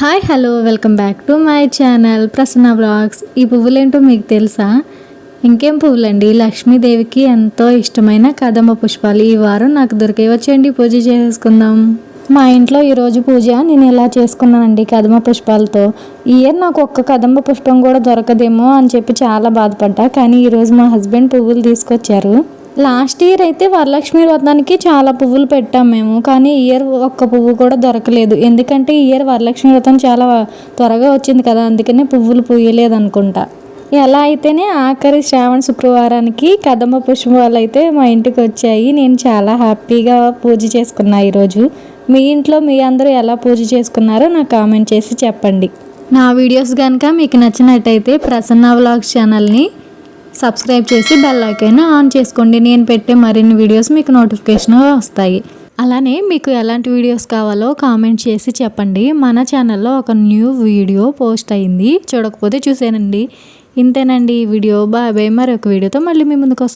Hi hello welcome back to my channel Prasanna blogs. ఈ పువ్వులేంటో మీకు తెలుసా? ఇంకేం పువ్వులండి? లక్ష్మీదేవికి ఎంతో ఇష్టమైన కదంబ పుష్పాలు ఈ వారం నాకు దొరికే వచ్చేయండి పూజ చేసుకుందాం. మా ఇంట్లో ఈరోజు పూజ. నేను ఇలా చేసుకున్నానండి కదమ్మ పుష్పాలతో? ఈ ఇయర్ నాకు ఒక్క కదంబ పుష్పం కూడా దొరకదేమో అని చెప్పి చాలా బాధపడ్డా. కానీ ఈరోజు మా హస్బెండ్ పువ్వులు తీసుకొచ్చారు. లాస్ట్ ఇయర్ అయితే వరలక్ష్మి వ్రతానికి చాలా పువ్వులు పెట్టాం మేము కానీ ఇయర్ ఒక్క పువ్వు కూడా దొరకలేదు. ఎందుకంటే ఇయర్ వరలక్ష్మి వ్రతం చాలా త్వరగా వచ్చింది కదా అందుకనే పువ్వులు పూయలేదు అనుకుంటా ఎలా అయితేనే ఆఖరి శ్రావణ శుక్రవారానికి కదమ్మ పుష్పాలు అయితే మా ఇంటికి వచ్చాయి. నేను చాలా హ్యాపీగా పూజ చేసుకున్నా ఈరోజు. మీ ఇంట్లో మీ అందరూ ఎలా పూజ చేసుకున్నారో నాకు కామెంట్ చేసి చెప్పండి. నా వీడియోస్ కనుక మీకు నచ్చినట్టయితే ప్రసన్న వ్లాగ్స్ ఛానల్ని సబ్స్క్రైబ్ చేసి బెల్ ఐకాన్ ఆన్ చేసుకోండి. నేను పెట్టే మరిన్ని వీడియోస్ మీకు నోటిఫికేషన్ వస్తాయి. అలానే మీకు ఎలాంటి వీడియోస్ కావాలో కామెంట్ చేసి చెప్పండి. మన ఛానల్లో ఒక న్యూ వీడియో పోస్ట్ అయింది. చూడకపోతే చూసానండి. ఇంతేనండి ఈ వీడియో. Bye bye. మరొక వీడియోతో మళ్ళీ మీ ముందుకు